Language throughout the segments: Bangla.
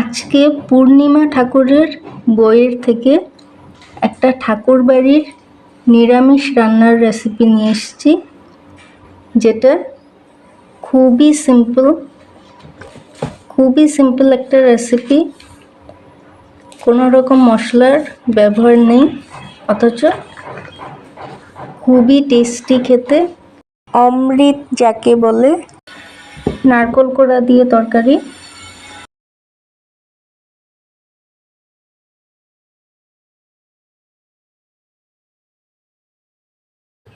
আজকে পূর্ণিমা ঠাকুরের বইয়ের থেকে একটা ঠাকুর বাড়ির নিরামিষ রান্নার রেসিপি নিয়ে এসেছি, যেটা খুবই সিম্পল খুবই সিম্পল একটা রেসিপি কোনো রকম মশলার ব্যবহার নেই, অথচ খুবই টেস্টি খেতে। অমৃত যাকে বলে, নারকোল কোড়া দিয়ে তরকারি।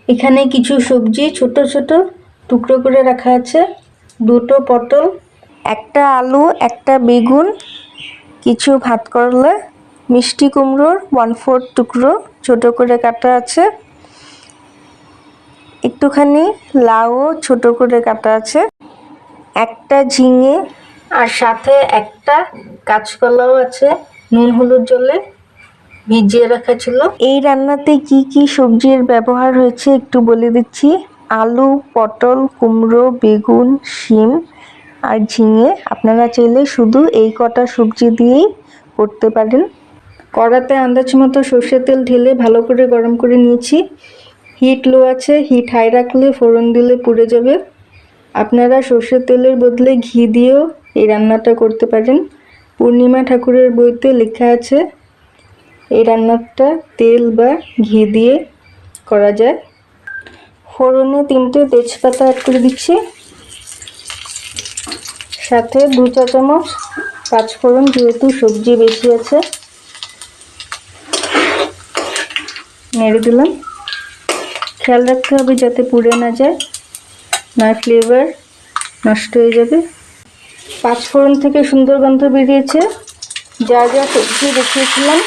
এখানে কিছু সবজি, ছোট ছোট টুকরো করে রাখা আছে। দুটো পটল, একটা আলু, একটা বেগুন, কিছু ভাত করলা, মিষ্টি কুমড়োর ওয়ান ফোর টুকরো ছোট করে কাটা আছে। একটুখানি লাউও ছোট করে কাটা আছে। একটা ঝিঙে আর সাথে একটা কাঁচকলাও আছে নুন, হলুদ জলে। ভিজিয়ে রাখা ছিল। এই রান্নাতে কি কি সবজির ব্যবহার হয়েছে একটু বলে দিচ্ছি। আলু, পটল, কুমড়ো, বেগুন, শিম আর ঝিঙে আপনারা চাইলে শুধু এই কটা সবজি দিয়েই করতে পারেন। কড়াতে আন্দাজ মতো সর্ষের তেল ঢেলে ভালো করে গরম করে নিয়েছি। হিট লো আছে, হিট হাই রাখলে ফোড়ন দিলে পুড়ে যাবে। আপনারা সর্ষের তেলের বদলে ঘি দিয়েও এই রান্নাটা করতে পারেন। পূর্ণিমা ঠাকুরের বইতে লেখা আছে এই রান্নাটা তেল বা ঘি দিয়ে করা যায়। ফোড়নে তিনটে তেজপাতা অ্যাড করে দিচ্ছি। সাথে দু চা চামচ পাঁচফোড়ন যেহেতু সবজি বেশি আছে। নেড়ে দিলাম। খেয়াল রাখতে হবে যাতে পুড়ে না যায় না ফ্লেভার নষ্ট হয়ে যাবে। পাঁচফোড়ন থেকে সুন্দর গন্ধ বেরিয়েছে। যা যা সবজি দেখিয়েছিলাম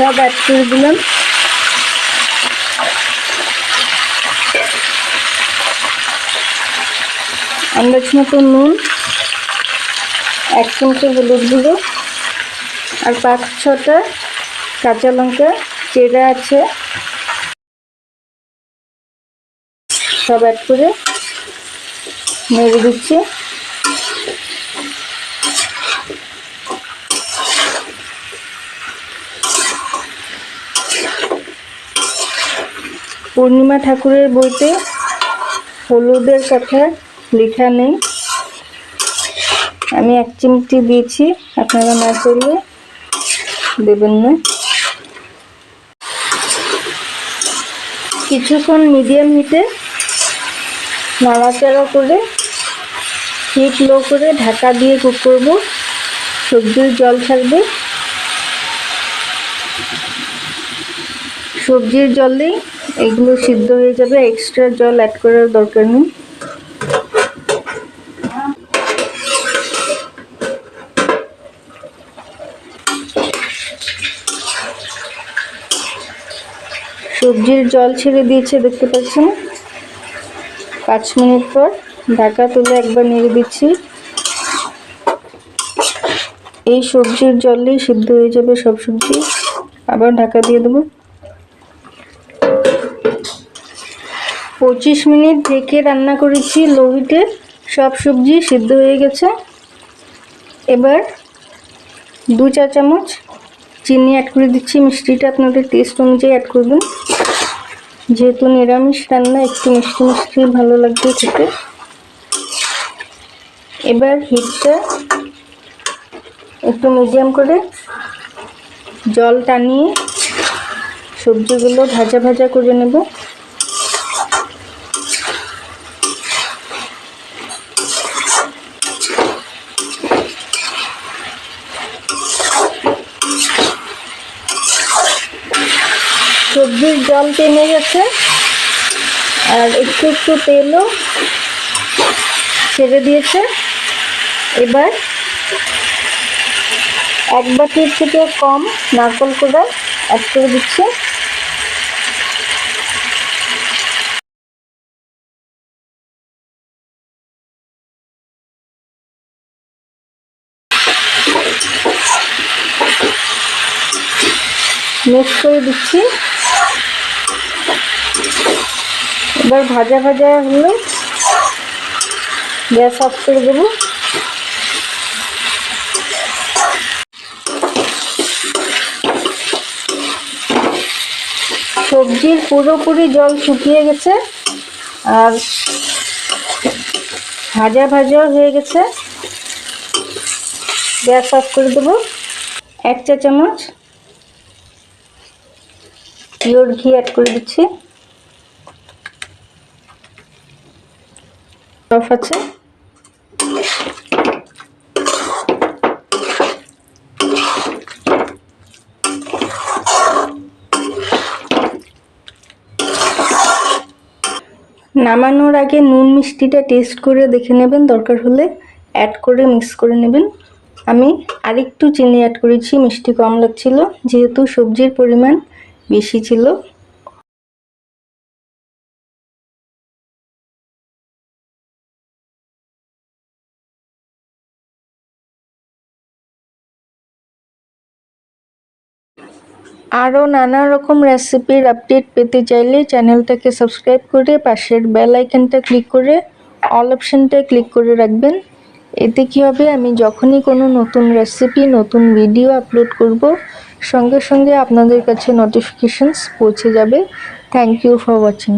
সব অ্যাড করে দিলাম। আন্দাজ মতো নুন, এক চামচ হলুদ গুঁড়ো আর পাঁচ ছটা কাঁচা লঙ্কা চেরা আছে। সব অ্যাড করে নেড়ে দিচ্ছি। পূর্ণিমা ঠাকুরের বইতে হলুদের কথা লেখা নেই। আমি এক চিমটি দিয়েছি, আপনারা না করলে দেবেন না। কিছুক্ষণ মিডিয়াম হিটে নাড়াচাড়া করে হিট লো করে ঢাকা দিয়ে কুক করব। সবজির জল ছাড়বে। সবজির জলেই এগুলো সিদ্ধ হয়ে যাবে এক্সট্রা জল অ্যাড করার দরকার নেই। সবজির জল ছেড়ে দিয়েছে, দেখতে পাচ্ছেন? পাঁচ মিনিট পর ঢাকা তুলে একবার নেড়ে দিচ্ছি। এই সবজির জলেই সিদ্ধ হয়ে যাবে সব সবজি। আবার ঢাকা দিয়ে দেবো। পঁচিশ মিনিট ঢেকে রান্না করেছি লো সব সবজি সিদ্ধ হয়ে গেছে। এবার দু চা চামচ চিনি অ্যাড করে দিচ্ছি। মিষ্টিটা আপনাদের টেস্ট অনুযায়ী অ্যাড করবেন। যেহেতু নিরামিষ রান্না, একটু মিষ্টি মিষ্টি ভালো লাগবে খেতে। এবার হিটটা একটু মিডিয়াম করে জল টানিয়ে সবজিগুলো ভাজা ভাজা করে নেব। সবজির জল টেনে গেছে। আর একটু একটু তেলও ছেড়ে দিয়েছে। এবার এক বাটির থেকে কম নারকল কোড়া অ্যাড করে দিচ্ছি। মিক্স করে দিচ্ছি। এবার ভাজা ভাজা হলে গ্যাস অফ করে দেবো। সবজির পুরোপুরি জল শুকিয়ে গেছে আর ভাজা ভাজাও হয়ে গেছে। গ্যাস অফ করে দেবো। এক চা চামচ। পিওর ঘি অ্যাড করে দিচ্ছি। আছে? নামানোর আগে নুন মিষ্টিটা টেস্ট করে দেখে নেবেন, দরকার হলে অ্যাড করে মিক্স করে নেবেন। আমি আরেকটু চিনি অ্যাড করেছি, মিষ্টি কম লাগছিল, যেহেতু সবজির পরিমাণ বেশি ছিল। আরও নানা রকম রেসিপির আপডেট পেতে চাইলে চ্যানেলটাকে সাবস্ক্রাইব করে পাশের বেল আইকনটা ক্লিক করে অল অপশানটা ক্লিক করে রাখবেন। এতে কী হবে? আমি যখনই কোনো নতুন রেসিপি নতুন ভিডিও আপলোড করব, সঙ্গে সঙ্গে আপনাদের কাছে নোটিফিকেশানস পৌঁছে যাবে। Thank you for watching